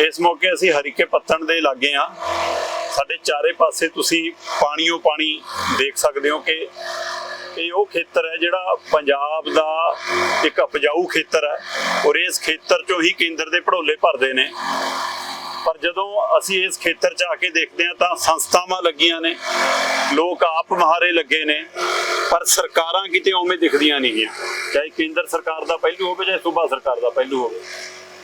ਇਸ ਮੌਕੇ ਅਸੀਂ ਹਰੀਕੇ ਪੱਤਣ ਦੇ ਲਾਗੇ ਆ ਸਾਡੇ ਚਾਰੇ ਪਾਸੇ ਤੁਸੀਂ ਪਾਣੀਓ ਪਾਣੀ ਦੇਖ ਸਕਦੇ ਹੋ ਕਿ ਇਹ ਉਹ ਖੇਤਰ ਹੈ ਜਿਹੜਾ ਪੰਜਾਬ ਦਾ ਇੱਕ ਉਪਜਾਊ ਖੇਤਰ ਹੈ ਔਰ ਇਸ ਖੇਤਰ ਚੋਂ ਹੀ ਕੇਂਦਰ ਦੇ ਭੜੋਲੇ ਭਰਦੇ ਨੇ। ਪਰ ਜਦੋਂ ਅਸੀਂ ਇਸ ਖੇਤਰ 'ਚ ਆ ਕੇ ਦੇਖਦੇ ਹਾਂ ਤਾਂ ਸੰਸਥਾਵਾਂ ਲੱਗੀਆਂ ਨੇ। ਲੋਕ ਆਪ ਮਹਾਰੇ ਲੱਗੇ ਨੇ, ਪਰ ਸਰਕਾਰਾਂ ਕਿਤੇ ਉਵੇਂ ਦਿਖਦੀਆਂ ਨਹੀਂ ਗੀਆਂ। ਚਾਹੇ ਕੇਂਦਰ ਸਰਕਾਰ ਦਾ ਪਹਿਲੂ ਹੋਵੇ, ਚਾਹੇ ਸੂਬਾ ਸਰਕਾਰ ਦਾ ਪਹਿਲੂ ਹੋਵੇ।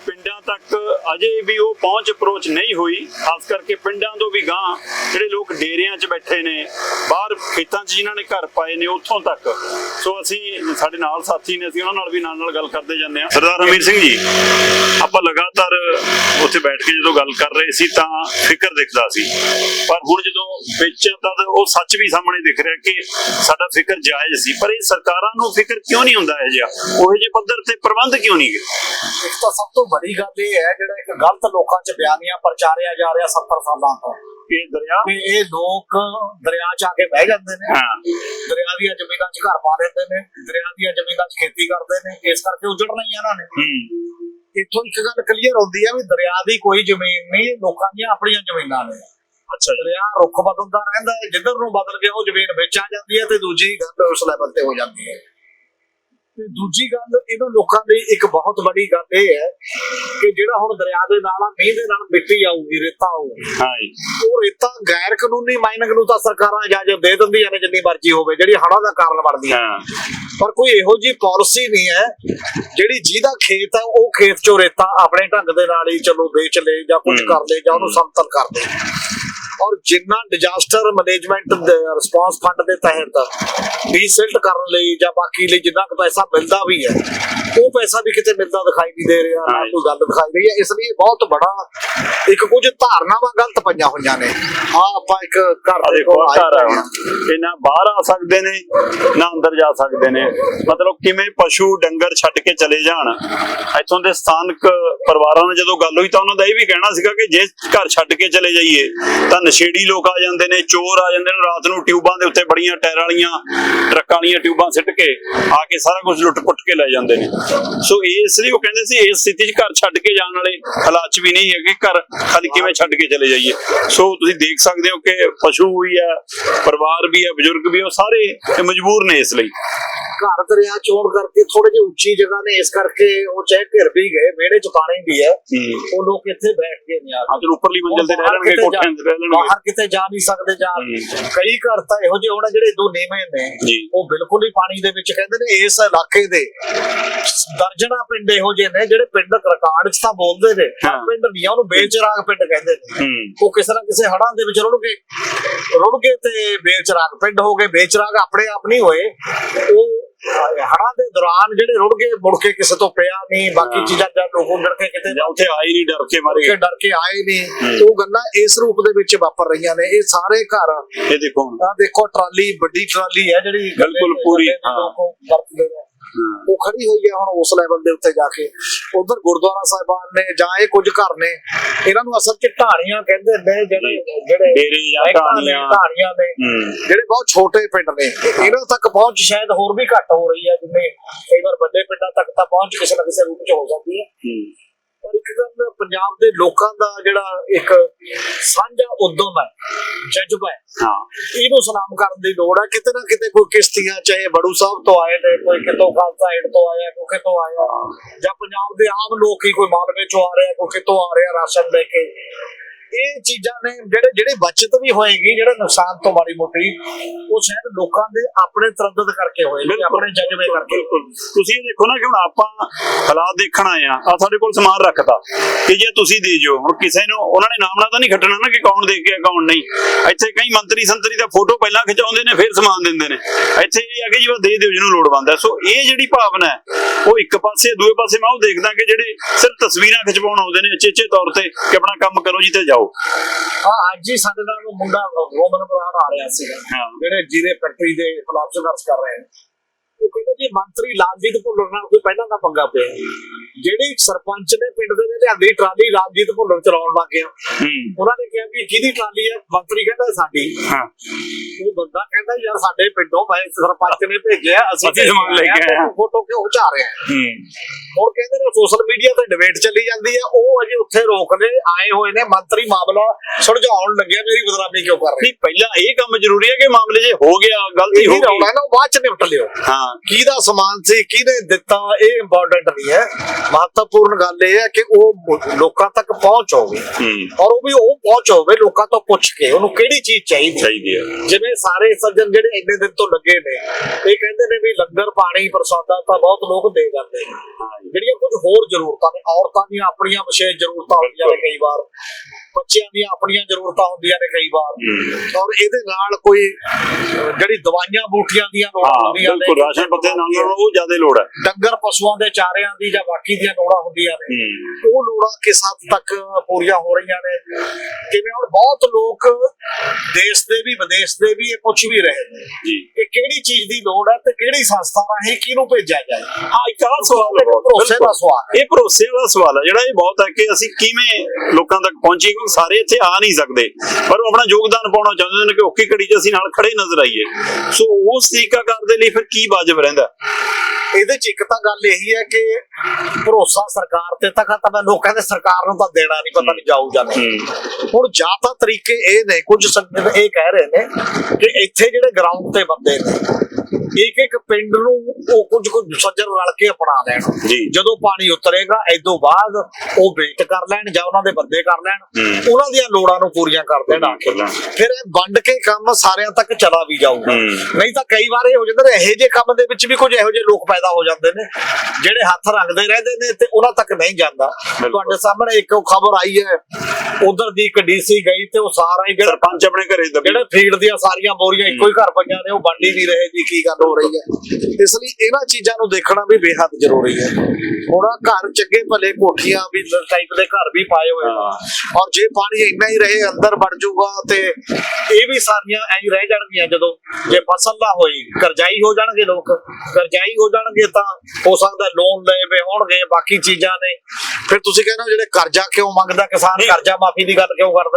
ਪਿੰਡਾਂ ਤੱਕ ਅਜੇ ਵੀ ਉਹ ਪਹੁੰਚ ਅਪਰੋਚ ਨਹੀਂ ਹੋਈ ਖਾਸ ਕਰਕੇ ਪਿੰਡਾਂ ਤੋਂ ਵੀ ਗਾਂ ਜਿਹੜੇ ਲੋਕ ਡੇਰਿਆਂ 'ਚ ਬੈਠੇ ਨੇ ਬਾਹਰ ਖੇਤਾਂ 'ਚ ਜਿਨ੍ਹਾਂ ਨੇ ਘਰ ਪਾਏ ਨੇ ਉੱਥੋਂ ਤੱਕ। ਸੋ ਅਸੀਂ ਸਾਡੇ ਨਾਲ ਸਾਥੀ ਨੇ ਅਸੀਂ ਉਹਨਾਂ ਨਾਲ ਵੀ ਨਾਲ ਨਾਲ ਗੱਲ ਕਰਦੇ ਜਾਂਦੇ ਹਾਂ। ਸਰਦਾਰ ਅਮੀਰ ਸਿੰਘ ਜੀ ਆਪਾਂ ਲਗਾਤਾਰ ਉੱਥੇ ਬੈਠ ਕੇ ਜਦੋਂ ਗੱਲ ਕਰ ਰਹੇ ਸੀ ਤਾਂ ਫਿਕਰ ਦਿਖਦਾ ਸੀ। ਪਰ ਹੁਣ ਜਦੋਂ ਵੇਚਿਆ ਤਾਂ ਉਹ ਸੱਚ ਵੀ ਸਾਹਮਣੇ ਦਿਖ ਰਿਹਾ ਕਿ ਸਾਡਾ ਫਿਕਰ ਜਾਇਜ਼ ਸੀ। ਪਰ ਇਹ ਸਰਕਾਰਾਂ ਨੂੰ ਫਿਕਰ ਕਿਉਂ ਨਹੀਂ ਹੁੰਦਾ ਇਹ ਜਿਹਾ? ਉਹ ਜਿਹੇ ਪੱਧਰ ਤੇ ਪ੍ਰਬੰਧ ਕਿਉਂ ਨਹੀਂ ਗਏ? ਇੱਕ ਤਾਂ ਸਭ ਤੋਂ ਵੱਡੀ ਗੱਲ ਇਹ ਹੈ ਜਿਹੜਾ ਇੱਕ ਗਲਤ ਲੋਕਾਂ 'ਚ ਬਿਆਨੀਆਂ ਪ੍ਰਚਾਰਿਆ ਜਾ ਰਿਹਾ 70 ਸਾਲਾਂ ਤੋਂ। ਇਹ ਦਰਿਆ? ਕਿ ਇਹ ਲੋਕ ਦਰਿਆ 'ਚ ਆ ਕੇ ਬਹਿ ਜਾਂਦੇ ਨੇ। ਹਾਂ। ਦਰਿਆ ਦੀਆਂ ਜ਼ਮੀਨਾਂ 'ਚ ਘਰ ਪਾ ਲੈਂਦੇ ਨੇ। ਦਰਿਆ ਦੀਆਂ ਜ਼ਮੀਨਾਂ 'ਚ ਖੇਤੀ ਕਰਦੇ ਨੇ। ਇਸ ਕਰਕੇ ਉਜੜਨਾ ਹੀ ਇਹਨਾਂ ਨੇ। ਹੂੰ। ਇੱਥੋਂ ਇੱਕ ਗੱਲ ਕਲੀਅਰ ਹੁੰਦੀ ਹੈ ਵੀ ਦਰਿਆ ਦੀ ਕੋਈ ਜ਼ਮੀਨ ਨਹੀਂ ਲੋਕਾਂ ਦੀਆਂ ਆਪਣੀਆਂ ਜ਼ਮੀਨਾਂ ਨੇ। ਅੱਛਾ ਦਰਿਆ ਰੁੱਖ ਬਦਲਦਾ ਰਹਿੰਦਾ ਹੈ ਜਿੱਧਰ ਨੂੰ ਬਦਲ ਗਿਆ ਉਹ ਜ਼ਮੀਨ ਵਿੱਚ ਆ ਜਾਂਦੀ ਹੈ ਤੇ ਦੂਜੀ ਗੱਲ ਉਸ ਲੈਵਲ ਤੇ ਹੋ ਜਾਂਦੀ ਹੈ। ਤੇ ਦੂਜੀ ਗੱਲ ਇਹਨਾਂ ਲੋਕਾਂ ਲਈ ਇੱਕ ਬਹੁਤ ਵੱਡੀ ਗੱਲ ਇਹ ਹੈ ਕਿ ਜਿਹੜਾ ਹੁਣ ਦਰਿਆ ਦੇ ਨਾਲ ਆ ਮੀਂਹ ਦੇ ਨਾਲ ਮਿੱਟੀ ਆਊਗੀ ਰੇਤਾ ਆਊਗੀ। ਹਾਂ ਉਹ ਰੇਤਾ ਗੈਰ ਕਾਨੂੰਨੀ ਮਾਈਨਿੰਗ ਨੂੰ ਤਾਂ ਸਰਕਾਰਾਂ ਇਜਾਜ਼ਤ ਦੇ ਦਿੰਦੀਆਂ ਨੇ ਜਿੰਨੀ ਮਰਜ਼ੀ ਹੋਵੇ ਜਿਹੜੀ ਹੜ੍ਹਾਂ ਦਾ ਕਾਰਨ ਬਣਦੀ ਹੈ। ਪਰ ਕੋਈ ਇਹੋ ਜੀ ਪਾਲਿਸੀ ਨਹੀਂ ਹੈ ਜਿਹੜੀ ਜਿਹਦਾ ਖੇਤ ਹੈ ਉਹ ਖੇਤ ਚੋਂ ਰੇਤਾ ਆਪਣੇ ਢੰਗ ਦੇ ਨਾਲ ਹੀ ਚਲੋ ਵੇਚ ਲੇ ਜਾਂ ਕੁਝ। ਕਰ ਲੇ ਜਾਂ ਉਹਨੂੰ ਸਮਤਲ ਕਰ ਦੇ ਔਰ ਜਿੰਨਾ ਡਿਜ਼ਾਸਟਰ ਮੈਨੇਜਮੈਂਟ ਰਿਸਪਾਂਸ ਫੰਡ ਦੇ ਤਹਿਤ ਡੀਸਿਲਟ ਕਰਨ ਲਈ ਜਾਂ ਬਾਕੀ ਲਈ ਜਿੰਨਾ ਕੁ ਪੈਸਾ ਮਿਲਦਾ ਵੀ ਹੈ ਉਹ ਪੈਸਾ ਵੀ ਕਿਤੇ ਮਿਲਦਾ ਦਿਖਾਈ ਨਹੀਂ ਦੇ ਰਿਹਾ ਨਾ। ਕੋਈ ਗੱਲ ਦਿਖਾਈ ਰਹੀ ਹੈ ਇਸ ਲਈ ਬਹੁਤ ਬੜਾ ਇੱਕ ਕੁਝ ਧਾਰਨਾਵਾਂ ਗਲਤ ਪਈਆਂ ਹੋਈਆਂ ਨੇ ਆ ਆਪਾਂ ਇੱਕ ਘਰ ਦੇ ਦੇਖੋ ਕੋਲ ਘਰ ਹਾਂ। ਇਹ ਨਾ ਬਾਹਰ ਆ ਸਕਦੇ ਨੇ ਨਾ ਅੰਦਰ ਜਾ ਸਕਦੇ ਨੇ ਮਤਲਬ ਕਿਵੇਂ ਪਸ਼ੂ ਡੰਗਰ ਛੱਡ ਕੇ ਚਲੇ ਜਾਣ ਇੱਥੋਂ ਦੇ ਸਥਾਨਕ ਪਰਿਵਾਰਾਂ ਨਾਲ ਜਦੋਂ ਗੱਲ ਹੋਈ ਤਾਂ ਉਹਨਾਂ ਦਾ ਇਹ ਵੀ ਕਹਿਣਾ ਸੀਗਾ ਕਿ ਜੇ ਘਰ ਛੱਡ ਕੇ ਚਲੇ ਜਾਈਏ ਤਾਂ ਨਸ਼ੇੜੀ ਲੋਕ ਆ ਜਾਂਦੇ ਨੇ ਚੋਰ ਆ ਜਾਂਦੇ ਨੇ ਰਾਤ ਨੂੰ ਟਿਊਬਾਂ ਦੇ ਉੱਤੇ ਬੜੀਆਂ ਟਾਇਰ ਵਾਲੀਆਂ ਟਰੱਕਾਂ ਵਾਲੀਆਂ ਟਿਊਬਾਂ ਸਿੱਟ ਕੇ ਆ ਕੇ ਸਾਰਾ ਕੁਝ ਲੁੱਟ-ਪੁੱਟ ਕੇ ਲੈ ਜਾਂਦੇ ਨੇ ਸੋ ਇਸ ਲਈ ਉਹ ਕਹਿੰਦੇ ਸੀ ਇਸ ਸਥਿਤੀ 'ਚ ਘਰ ਛੱਡ ਕੇ ਜਾਣ ਵਾਲੇ ਹਾਲਾਤ 'ਚ ਵੀ ਨਹੀਂ ਹੈਗੇ ਘਰ ਖਾਲੀ ਕਿਵੇਂ ਛੱਡ ਕੇ ਚਲੇ ਜਾਈਏ ਸੋ ਤੁਸੀਂ ਦੇਖ ਸਕਦੇ ਹੋ ਕਿ ਪਸ਼ੂ ਵੀ ਹੈ ਪਰਿਵਾਰ ਵੀ ਹੈ ਬਜ਼ੁਰਗ ਵੀ ਉਹ ਸਾਰੇ ਮਜਬੂਰ ਨੇ ਇਸ ਲਈ ਘਰ ਦਰਿਆ ਚੋਣ ਕਰਕੇ ਥੋੜੇ ਜਿਹੀ ਉੱਚੀ ਜਗ੍ਹਾ ਨੇ ਇਸ ਕਰਕੇ ਉਹ ਚਾਹੇ ਘਿਰ ਵੀ ਗਏ ਵਿਹੜੇ ਚ ਪਾਣੀ ਵੀ ਹੈ ਉਹ ਲੋਕ ਇੱਥੇ ਬੈਠ ਗਏ ਨੇ ਆ ਕੇ। ਤੇ ਉੱਪਰਲੀ ਮੰਜ਼ਿਲ ਤੇ ਰਹਿ ਬਾਹਰ ਲੈਣਗੇ ਕਿਤੇ ਕੋਠਿਆਂ ਤੇ ਰਹਿ ਜਾ- ਲੈਣਗੇ ਬਾਹਰ ਕਿਤੇ ਜਾ ਨਹੀਂ ਸਕਦੇ ਜਾਂ। ਕਈ ਘਰ ਤਾਂ ਇਹੋ ਜਿਹੇ ਹੋਣੇ ਜਿਹੜੇ ਦੋ ਨੀਵੇਂ ਨੇ। ਉਹ ਬਿਲਕੁਲ ਹੀ ਪਾਣੀ ਦੇ ਵਿੱਚ ਕਹਿੰਦੇ ਨੇ ਇਸ ਇਲਾਕੇ ਦੇ ਦਰਜਣਾ ਪਿੰਡ ਇਹੋ ਜਿਹੇ ਨੇ ਜਿਹੜੇ ਪਿੰਡ ਰਿਕਾਰਡ 'ਚ ਤਾਂ ਬੋਲਦੇ ਨੇ। ਪਿੰਡ ਨਹੀਂ ਆ, ਉਹਨੂੰ ਬੇਚਰਾਗ ਪਿੰਡ ਕਹਿੰਦੇ ਨੇ। ਉਹ ਕਿਸੇ ਨਾ ਕਿਸੇ ਹੜਾਂ ਦੇ ਵਿੱਚ ਰੁੜ ਗਏ। ਰੁੜ ਗਏ ਤੇ ਬੇਚਰਾਗ ਪਿੰਡ ਹੋ ਗਏ। ਬੇਚਰਾਗ ਆਪਣੇ ਆਪ ਨਹੀਂ ਹੋਏ। ਉਹ ਹੜਾਂ ਦੇ ਦੌਰਾਨ ਜਿਹੜੇ ਰੁੜ ਗਏ ਮੁੜ ਕੇ ਕਿਸੇ ਤੋਂ ਪਿਆ ਨਹੀਂ ਬਾਕੀ। ਚੀਜ਼ਾਂ ਜਾਂ ਲੋਕ ਡਰ ਕੇ ਕਿਤੇ ਜਾਂ ਉੱਥੇ ਆਏ ਨਹੀਂ ਡਰ ਕੇ ਮਾਰੇ ਡਰ ਕੇ ਆਏ ਨਹੀਂ। ਉਹ ਗੱਲਾਂ ਇਸ ਰੂਪ ਦੇ ਵਿੱਚ ਵਾਪਰ ਰਹੀਆਂ ਨੇ ਇਹ ਸਾਰੇ ਘਰ ਇਹ ਦੇਖੋ ਆ ਦੇਖੋ ਟਰਾਲੀ ਵੱਡੀ ਟਰਾਲੀ ਹੈ ਜਿਹੜੀ ਬਿਲਕੁਲ ਪੂਰੀ, ਹਾਂ। ਉਹ ਖੜੀ ਹੋਈ ਹੈ ਹੁਣ ਉਸ ਲੈਵਲ ਦੇ ਉੱਤੇ ਜਾ ਕੇ। ਉਧਰ ਗੁਰਦੁਆਰਾ ਸਾਹਿਬਾਨ ਨੇ ਜਾਂ ਇਹ ਕੁਝ ਘਰ ਨੇ ਇਹਨਾਂ ਨੂੰ ਅਸਲ 'ਚ ਢਾਣੀਆਂ ਕਹਿੰਦੇ ਨੇ ਜਿਹੜੇ ਜਿਹੜੇ ਡੇਰੇ ਜਾਂ ਢਾਣੀਆਂ। ਢਾਣੀਆਂ ਨੇ ਜਿਹੜੇ ਬਹੁਤ ਛੋਟੇ ਪਿੰਡ ਨੇ। ਇਹਨਾਂ ਤੱਕ ਪਹੁੰਚ ਸ਼ਾਇਦ ਹੋਰ ਵੀ ਘੱਟ ਹੋ ਰਹੀ ਹੈ ਜਿਵੇਂ ਕਈ ਵਾਰ ਵੱਡੇ ਪਿੰਡਾਂ ਤੱਕ ਤਾਂ ਪਹੁੰਚ ਕਿਸੇ ਨਾ ਕਿਸੇ ਰੂਪ 'ਚ ਹੋ ਜਾਂਦੀ ਹੈ। ਪੰਜਾਬ ਦੇ ਲੋਕਾਂ ਦਾ ਜਿਹੜਾ ਇੱਕ ਸਾਂਝਾ ਉਦਮ ਹੈ ਜਜ਼ਬਾ ਹੈ ਹਾਂ। ਇਹਨੂੰ ਸਲਾਮ ਕਰਨ ਦੀ ਲੋੜ ਹੈ। ਕਿਤੇ ਨਾ ਕਿਤੇ ਕੋਈ ਕਿਸ਼ਤੀਆਂ ਚਾਹੇ ਬੜੂ ਸਾਹਿਬ ਤੋਂ ਆਏ ਨੇ ਕੋਈ ਕਿਤੋਂ ਖਾਲਸਾ ਏਡ ਤੋਂ ਆਇਆ ਕੋਈ ਕਿਤੋਂ ਆਇਆ ਜਾਂ ਪੰਜਾਬ ਦੇ ਆਮ ਲੋਕ ਹੀ ਕੋਈ ਮਾਲਵੇ ਚੋਂ ਆ ਰਿਹਾ ਕੋਈ ਕਿਤੋਂ ਆ ਰਿਹਾ ਰਾਸ਼ਨ ਲੈ ਕੇ। ਇਹ ਚੀਜ਼ਾਂ ਨੇ ਜਿਹੜੇ ਜਿਹੜੇ ਬਚਤ ਵੀ ਹੋਏਗੀ ਜਿਹੜਾ ਨੁਕਸਾਨ ਤੋਂ ਮਾੜੀ ਮੋਟੀ ਉਹ ਸ਼ਾਇਦ ਲੋਕਾਂ ਦੇ ਆਪਣੇ ਤਰੱਦਦ ਕਰਕੇ ਹੋਏਗੀ। ਆਪਣੇ ਜਜ਼ਬੇ ਕਰਕੇ। ਤੁਸੀਂ ਦੇਖੋ ਨਾ ਕਿ ਹੁਣ ਆਪਾਂ ਹਾਲਾਤ ਦੇਖਣ ਆਏ ਆ ਆ ਸਾਡੇ ਕੋਲ ਸਮਾਨ ਰੱਖਤਾ। ਕਿ ਜੇ ਤੁਸੀਂ ਦੇ ਜਿਓ ਹੁਣ ਕਿਸੇ ਨੂੰ ਉਹਨਾਂ ਨੇ ਨਾਮ ਨਾਲ ਤਾਂ ਨਹੀਂ ਖੱਟਣਾ ਨਾ ਕਿ ਕੌਣ ਦੇ ਕੇ ਕੌਣ ਨਹੀਂ। ਇੱਥੇ ਕਈ ਮੰਤਰੀ ਸੰਤਰੀ ਦਾ ਫੋਟੋ ਪਹਿਲਾਂ ਖਿਚਾਉਂਦੇ ਨੇ ਫਿਰ ਸਮਾਨ ਦਿੰਦੇ ਨੇ। ਇੱਥੇ ਇਹ ਆ ਕਿ ਜੀ ਉਹ ਦੇ ਦਿਓ ਜਿਹਨੂੰ ਲੋੜਵੰਦ ਹੈ ਸੋ ਇਹ ਜਿਹੜੀ ਭਾਵਨਾ ਹੈ ਉਹ ਇੱਕ ਪਾਸੇ ਦੂਏ ਪਾਸੇ ਮੈਂ ਉਹ ਦੇਖਦਾ ਕਿ ਜਿਹੜੇ ਸਿਰਫ ਤਸਵੀਰਾਂ ਖਿਚਵਾਉਣ ਆਉਂਦੇ ਨੇ ਅਚੇਚੇ ਤੌਰ ਤੇ ਕਿ ਆਪਣਾ ਕੰਮ ਕਰੋ ਜੀ ਤੇ ਜਾਓ। ਹਾਂ ਅੱਜ ਹੀ ਸਾਡੇ ਨਾਲ ਉਹ ਮੁੰਡਾ ਰੋਮਨ ਬਰਾੜ ਆ ਰਿਹਾ ਸੀਗਾ ਹਾਂ। ਜਿਹੜੇ ਜੀਰੇ ਫੈਕਟਰੀ ਦੇ ਖਿਲਾਫ ਸੰਘਰਸ਼ ਕਰ ਰਹੇ ਨੇ ਉਹ ਕਹਿੰਦੇ ਜੀ ਮੰਤਰੀ ਲਾਲਜੀਤ ਭੁੱਲਰ ਨਾਲ ਕੋਈ ਪਹਿਲਾਂ ਦਾ ਪੰਗਾ ਪਿਆ। ਜਿਹੜੀ ਸਰਪੰਚ ਨੇ ਪਿੰਡ ਦੇ ਨੇ ਲਿਆਂਦੀ ਟਰਾਲੀ ਲਾਲਜੀਤ ਭੁੱਲਰ ਚਲਾਉਣ ਲੱਗ ਗਿਆ ਉਹਨਾਂ ਨੇ ਕਿਹਾ ਵੀ ਕਿਹਦੀ ਟਰਾਲੀ ਹੈ ਮੰਤਰੀ ਕਹਿੰਦਾ ਸਾਡੀ। ਹਾਂ। ਉਹ ਬੰਦਾ ਕਹਿੰਦਾ ਯਾਰ ਸਾਡੇ ਪਿੰਡੋਂ ਮੈਂ ਸਰਪੰਚ ਨੇ ਭੇਜਿਆ ਅਸੀਂ ਅਸੀਂ ਸਮਾਨ ਲੈ ਕੇ ਹਾਂ। ਫੋਟੋ ਕਿਉਂ ਖਿਚਾ ਰਹੇ ਹੁਣ ਕਹਿੰਦੇ ਨੇ ਸੋਸ਼ਲ ਮੀਡੀਆ ਤੇ ਡਿਬੇਟ ਚੱਲੀ ਜਾਂਦੀ ਹੈ ਉਹ ਅਜੇ ਉੱਥੇ ਰੋਕ ਲੈ ਆਏ ਹੋਏ ਨੇ। ਮੰਤਰੀ ਮਾਮਲਾ ਸੁਲਝਾਉਣ ਲੱਗਿਆ ਮੇਰੀ ਬਦਨਾਮੀ ਕਿਉਂ ਕਰ ਰਹੇ? ਨਹੀਂ ਪਹਿਲਾਂ ਇਹ ਕੰਮ ਜ਼ਰੂਰੀ ਹੈ ਕਿ ਮਾਮਲੇ ਜੇ ਹੋ ਗਿਆ ਗਲਤੀ ਹੋ ਗਈ। ਨਾ ਬਾਅਦ ਚ ਨਿਪਟ ਲਿਓ। ਹਾਂ। ਕਿਹਦਾ ਸਮਾਨ ਸੀ ਕਿਹਨੇ ਦਿੱਤਾ ਇਹ ਇੰਪੋਰਟੈਂਟ ਨਹੀਂ ਹੈ। ਮਹੱਤਵਪੂਰਨ ਗੱਲ ਇਹ ਹੈ ਕਿ ਉਹ ਲੋਕਾਂ ਤੱਕ ਪਹੁੰਚ ਹੋਵੇ। ਔਰ ਉਹ ਵੀ ਉਹ ਪਹੁੰਚ ਹੋਵੇ ਲੋਕਾਂ ਤੋਂ ਪੁੱਛ ਕੇ ਉਹਨੂੰ ਕਿਹੜੀ ਚੀਜ਼ ਚਾਹੀਦੀ ਚਾਹੀਦੀ ਹੈ। ਜਿਵੇਂ ਸਾਰੇ ਸੱਜਣ ਜਿਹੜੇ ਇੰਨੇ ਦਿਨ ਤੋਂ ਲੱਗੇ ਨੇ ਇਹ ਕਹਿੰਦੇ ਨੇ ਵੀ ਲੰਗਰ ਪਾਣੀ ਪ੍ਰਸਾਦਾ ਤਾਂ ਬਹੁਤ ਲੋਕ ਦੇ ਜਾਂਦੇ ਨੇ। ਜਿਹੜੀਆਂ ਕੁਝ ਹੋਰ ਜ਼ਰੂਰਤਾਂ ਨੇ ਔਰਤਾਂ ਦੀਆਂ ਆਪਣੀਆਂ ਵਿਸ਼ੇਸ਼ ਜ਼ਰੂਰਤਾਂ ਹੁੰਦੀਆਂ ਨੇ ਕਈ ਵਾਰ। ਬੱਚਿਆਂ ਦੀਆਂ ਆਪਣੀਆਂ ਜ਼ਰੂਰਤਾਂ ਹੁੰਦੀਆਂ ਨੇ ਕਈ ਵਾਰ। ਔਰ ਇਹਦੇ ਨਾਲ ਕੋਈ ਜਿਹੜੀ ਦਵਾਈਆਂ ਬੂਟੀਆਂ ਦੀਆਂ ਲੋੜਾਂ ਹਾਂ ਹੁੰਦੀਆਂ ਨੇ ਬਿਲਕੁਲ ਰਾਸ਼ਨ ਪੱਤੇ ਨਾਲ ਨਾਲ ਉਹ ਜ਼ਿਆਦਾ ਲੋੜ ਹੈ। ਡੰਗਰ ਪਸ਼ੂਆਂ ਦੇ ਚਾਰਿਆਂ ਦੀ ਜਾਂ ਬਾਕੀ ਦੀਆਂ ਲੋੜਾਂ ਹੁੰਦੀਆਂ ਨੇ। ਉਹ ਲੋੜਾਂ ਕਿਸ ਹੱਦ ਤੱਕ ਪੂਰੀਆਂ ਹੋ ਰਹੀਆਂ ਨੇ? ਜਿਵੇਂ ਹੁਣ ਬਹੁਤ ਲੋਕ ਦੇਸ਼ ਦੇ ਵੀ ਵਿਦੇਸ਼ ਦੇ ਵੀ ਇਹ ਪੁੱਛ ਵੀ ਰਹੇ ਨੇ ਜੀ। ਕਿ ਕਿਹੜੀ ਚੀਜ਼ ਦੀ ਲੋੜ ਹੈ ਤੇ ਕਿਹੜੀ ਸੰਸਥਾ ਰਾਹੀਂ ਕਿਹਨੂੰ ਭੇਜਿਆ ਜਾਏ। ਹਾਂ ਇੱਕ ਆਹ ਸਵਾਲ ਹੈ ਭਰੋਸੇ ਦਾ ਸਵਾਲ ਹੈ। ਇਹ ਭਰੋਸੇ ਵਾਲਾ ਸਵਾਲ ਹੈ ਜਿਹੜਾ ਇਹ ਬਹੁਤ ਹੈ ਕਿ ਅਸੀਂ ਕਿਵੇਂ ਲੋਕਾਂ ਤੱਕ ਪਹੁੰਚੀਏ ਸਾਰੇ ਇੱਥੇ ਆ ਨਹੀਂ ਸਕਦੇ। ਪਰ ਉਹ ਆਪਣਾ ਯੋਗਦਾਨ ਪਾਉਣਾ ਚਾਹੁੰਦੇ ਨੇ ਕਿ ਔਖੀ ਘੜੀ 'ਚ ਅਸੀਂ ਨਾਲ ਖੜੇ ਨਜ਼ਰ ਆਈਏ। ਸੋ ਉਸ ਤਰੀਕਾਕਾਰ ਦੇ ਲਈ ਫਿਰ ਕੀ ਵਾਜਬ ਰਹਿੰਦਾ? ਇਹਦੇ ਚ ਇੱਕ ਤਾਂ ਗੱਲ ਇਹੀ ਹੈ ਕਿ ਭਰੋਸਾ ਸਰਕਾਰ ਤੇ ਤਾਂ ਖਤਮ ਹੈ। ਲੋਕਾਂ ਦੇ ਸਰਕਾਰ ਨੂੰ ਤਾਂ ਦੇਣਾ ਨਹੀਂ ਪਤਾ ਨਹੀਂ ਜਾਊ ਜਾਂ ਨਹੀਂ। ਹੁਣ ਜਾਂ ਤਾਂ ਤਰੀਕੇ ਇਹ ਨੇ ਕੁਝ ਸੰਗਠਨ ਇਹ ਕਹਿ ਰਹੇ ਨੇ ਕਿ ਇੱਥੇ ਜਿਹੜੇ ਗਰਾਊਂਡ ਤੇ ਬੰਦੇ ਨੇ ਇੱਕ ਇੱਕ ਪਿੰਡ ਨੂੰ ਉਹ ਕੁਝ ਕੁਝ ਸੱਜਣ ਰਲ ਕੇ ਅਪਣਾ ਲੈਣ। ਜਦੋਂ ਪਾਣੀ ਉਤਰੇਗਾ ਇਦੋਂ ਬਾਅਦ ਉਹ ਵੇਟ ਕਰ ਲੈਣ ਜਾਂ ਉਹਨਾਂ ਦੇ ਬੰਦੇ ਕਰ ਲੈਣ। ਉਹਨਾਂ ਦੀਆਂ ਲੋੜਾਂ ਨੂੰ ਪੂਰੀਆਂ ਕਰ ਦੇਣ। ਫਿਰ ਇਹ ਵੰਡ ਕੇ ਕੰਮ ਸਾਰਿਆਂ ਤੱਕ ਚਲਾ ਵੀ ਜਾਊਗਾ। ਨਹੀਂ ਤਾਂ ਕਈ ਵਾਰ ਇਹ ਹੋ ਜਾਂਦਾ ਇਹੋ ਜਿਹੇ ਕੰਮ ਦੇ ਵਿੱਚ ਵੀ ਕੁਝ ਇਹੋ ਜਿਹੇ ਲੋਕ ਪੈਦਾ ਹੋ ਜਾਂਦੇ ਨੇ ਜਿਹੜੇ ਹੱਥ ਰੱਖਦੇ ਰਹਿੰਦੇ ਨੇ ਤੇ ਉਹਨਾਂ ਤੱਕ ਨਹੀਂ ਜਾਂਦਾ। ਤੁਹਾਡੇ ਸਾਹਮਣੇ ਇੱਕ ਖਬਰ ਆਈ ਹੈ ਉਧਰ ਦੀ ਇੱਕ ਡੀਸੀ ਗਈ ਤੇ ਉਹ ਸਾਰਾ ਹੀ ਜਿਹੜਾ ਸਰਪੰਚ ਆਪਣੇ ਘਰੇ ਦੱਬੇ। ਜਿਹੜੇ ਫੀਲਡ ਦੀਆਂ ਸਾਰੀਆਂ ਬੋਰੀਆਂ ਇੱਕੋ ਹੀ ਘਰ ਪਈਆਂ ਨੇ ਉਹ ਵੰਡ ਨਹੀਂ ਰਹੇ ਜੀ ਕੀ ਗੱਲ ਹੋ ਰਹੀ ਹੈ? ਇਸ ਲਈ ਇਹਨਾਂ ਚੀਜ਼ਾਂ ਨੂੰ ਦੇਖਣਾ ਵੀ ਬੇਹੱਦ ਜ਼ਰੂਰੀ ਹੈ। ਹੁਣ ਆਹ ਘਰ ਚੰਗੇ ਭਲੇ ਕੋਠੀਆਂ ਵੀ ਟਾਈਪ ਦੇ ਘਰ ਵੀ ਪਾਏ ਹੋਏ ਨੇ। ਔਰ ਜੇ ਪਾਣੀ ਇੰਨਾ ਹੀ ਰਹੇ ਅੰਦਰ ਵੜ ਜਾਊਗਾ ਤੇ ਇਹ ਵੀ ਸਾਰੀਆਂ ਐਂ ਰਹਿ ਜਾਣਗੀਆਂ ਜਦੋਂ ਜੇ ਫਸਲ ਨਾ ਹੋਈ ਕਰਜ਼ਾਈ ਹੋ ਜਾਣਗੇ ਲੋਕ। ਕਰਜ਼ਾਈ ਹੋ ਜਾਣਗੇ ਤਾਂ ਹੋ ਸਕਦਾ ਲੋਨ ਲਏ ਵੇ ਹੋਣਗੇ ਬਾਕੀ ਚੀਜ਼ਾਂ ਨੇ। ਫਿਰ ਤੁਸੀਂ ਕਹਿੰਦੇ ਹੋ ਜਿਹੜੇ ਕਰਜ਼ਾ ਕਿਉਂ ਮੰਗਦਾ ਕਿਸਾਨ ਕਰਜ਼ਾ ਮਾਫੀ ਦੀ ਗੱਲ ਕਿਉਂ ਕਰਦਾ?